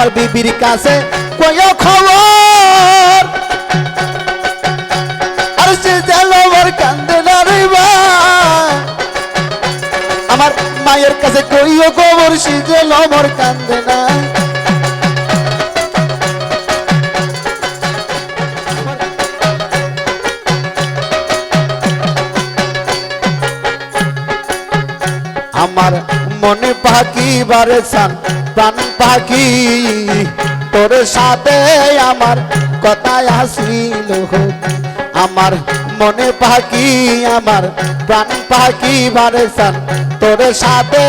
আমার বিবির কাছে কয় খবর। আর সে কান্দে আমার মায়ের কাছে কইও খবর, সে কান্দে আমার মনে পাখি বারেছান প্রাণ পাখি তোর সাথে আমার কথায় আসিল আমার মনে পাখি আমার প্রাণ পাখি বারে সান তোর সাথে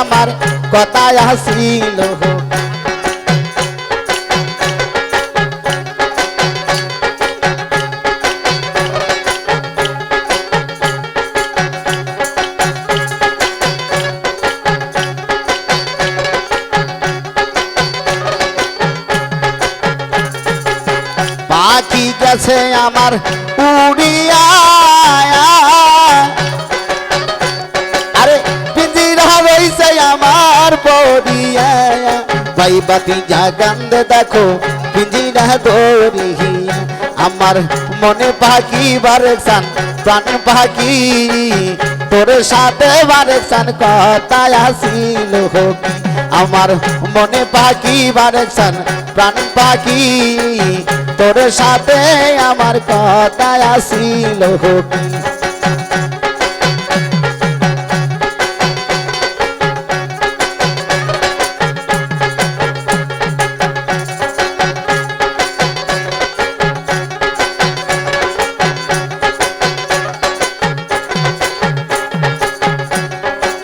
আমার কথায় আসিল গেছে আমার উড়িয়া। আরে পিঞ্জিরা রইছে আমার পড়িয়া ভাই বাতি জাগান্দে দেখো, পিঞ্জিরা দৌড়িয়া। আমার মনে পাখি বারেকসান প্রাণ পাখি তোর সাথে বারেকসান কথায় আসিল হোক। আমার মনে পাখি বারেকসান প্রাণ পাখি তোর সাথে আমার কথায় আসিল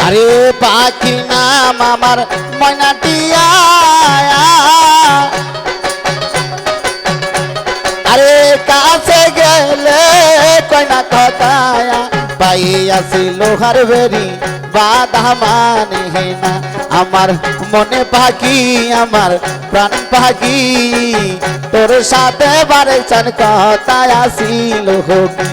আরে পাখি নাম আমার ময়নাটিয়া কয়না पाई পাই আসি লোহার বেরি বাধা মানে না। আমার মনে পাখি আমার প্রাণ পাখি তোর সাথে বারে চান কথায় আসিল হোকি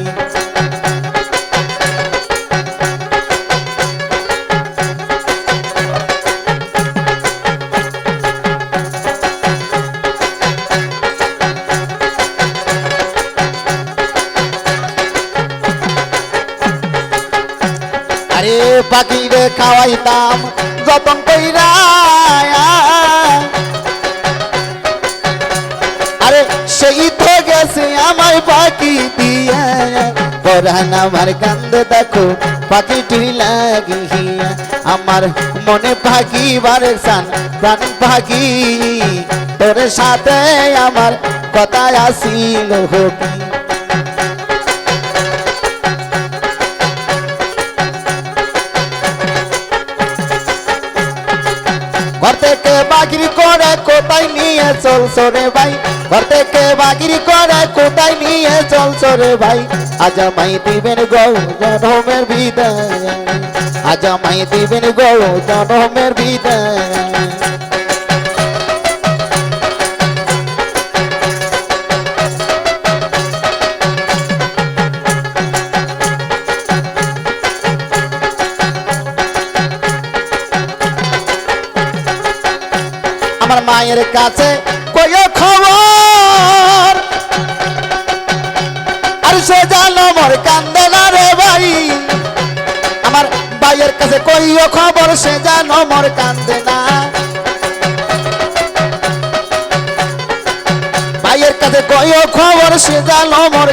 আরে খাওয়াইতাম, যতন কইরা আরে সেই তো গেছে আমায় পাখি দিয়া। পরান আমার কান্দ দেখো, পাখিটি লাগিয়া আমার মনে পাখি বারে সান প্রাণ পাখি তোর সাথে আমার কথা আসিল হকি ঘর থেকে বাগিরি করে কোথায় নিয়ে চলছো রে ভাই? ঘর থেকে বাগিরি করে কোথায় নিয়ে চলছো রে ভাই? আজ মাই দিবেন গৌ জনমের বিদায়। আজ মাই দিবেন গৌ জনমের বিদায়। আমার মায়ের কাছে কই খবর। আর সে জানো মোর কান্দে না রে ভাই। আমার ভাইয়ের কাছে কই খবর, সে জানো মোর কান্দে না। ভাইয়ের কাছে কই খবর, সে জানো মোর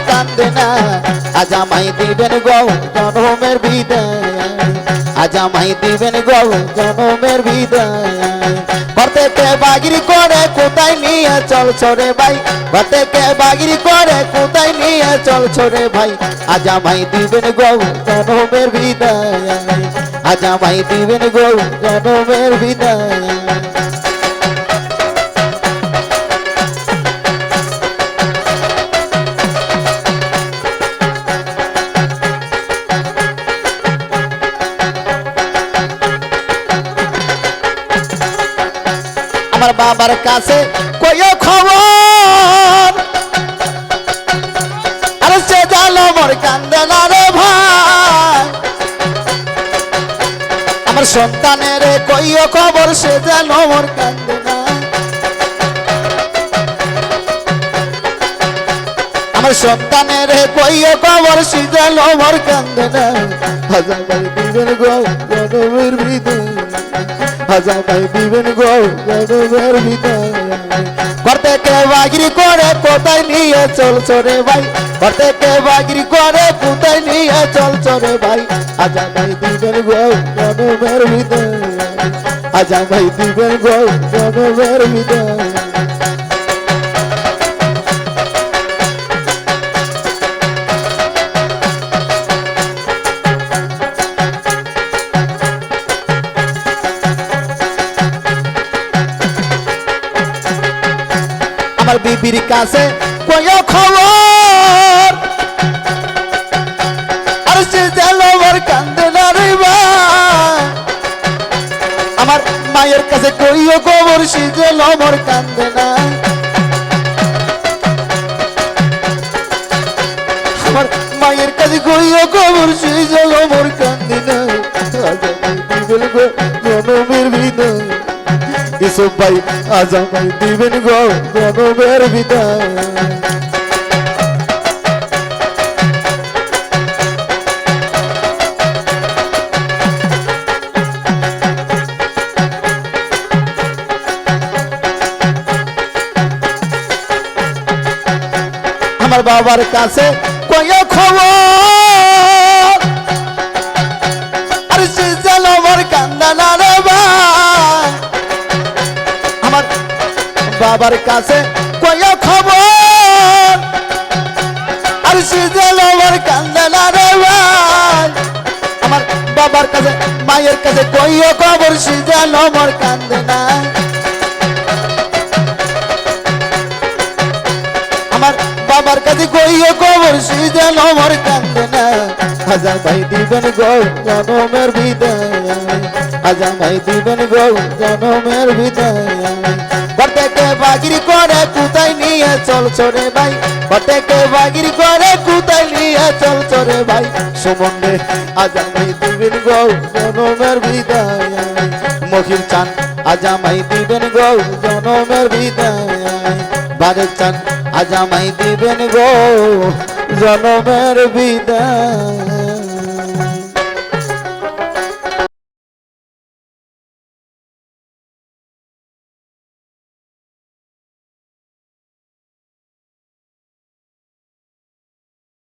আজ আমায় দিবেন গৌ জনমের বিদায়। আজ মাই দিবেন গৌ জনমের বিদায়। ঘর থেকে বাগিরি করে কোথায় নিয়ে চল ছোরে ভাই। ঘর থেকে বাগিরি করে কোথায় নিয়ে চল ছোরে ভাই। আজ মাই দিবেন গৌ জনমের বিদায়। আজ মাই দিবেন গৌ জনমের বিদায়। আমার বাবার কাছে কইও খবর। আরে সে জানো মোর কান্দে না রে ভাই। আমার সন্তানের কইও খবর, সে জানো মোর কান্দে আমার সন্তানের কইও খবর, সে হাজার দিবেন গো হাজার ভাই দিবেন গো জনমের বিদায় করতে কে বাগিরি করে, কোথায় নিয়ে চলছ রে ভাই? করতে কে বাগিরি করে, কোথায় নিয়ে চলছ রে ভাই? আজা ভাই দিবেন গো জনমের বিদায় আজা ভাই দিবেন গো জনমের বিবির কাছে কয় খবর আর সে আমার কান্দে না রে। আমার মায়ের কাছে কইও খবর, সে আমার কান্দে না ইসব ভাই আজা ভাই দিবেন গো জনমের বিদায় আমার বাবার কাছে কয় খবর বাবার কাছে কয় খবর। আর সে যেন আমার কান্দা না রে। আমার বাবার কাছে, মায়ের কাছে কইও খবর, সে যেন আমার কান্দনা আমার বাবার কাছে কইও খবর, সে যেন আমার কান্দনা হাজার ভাই দিবেন গো জনমের বিদায়। হাজার ভাই দিবেন গো জনমের বিদায়। বাগিরি করে কোথায় নিয়ে চল চরে ভাই? প্রত্যেকে বাগিরি করে কোথায় নিয়ে চল চরে ভাই? সুমন্দে আজান ভাই দিবেন গো, জনমের বিদায় মহির চান আজামাই দিবেন গো, জনমের বিদায় বারেক চান আজামাই দিবেন গো, জনমের বিদায়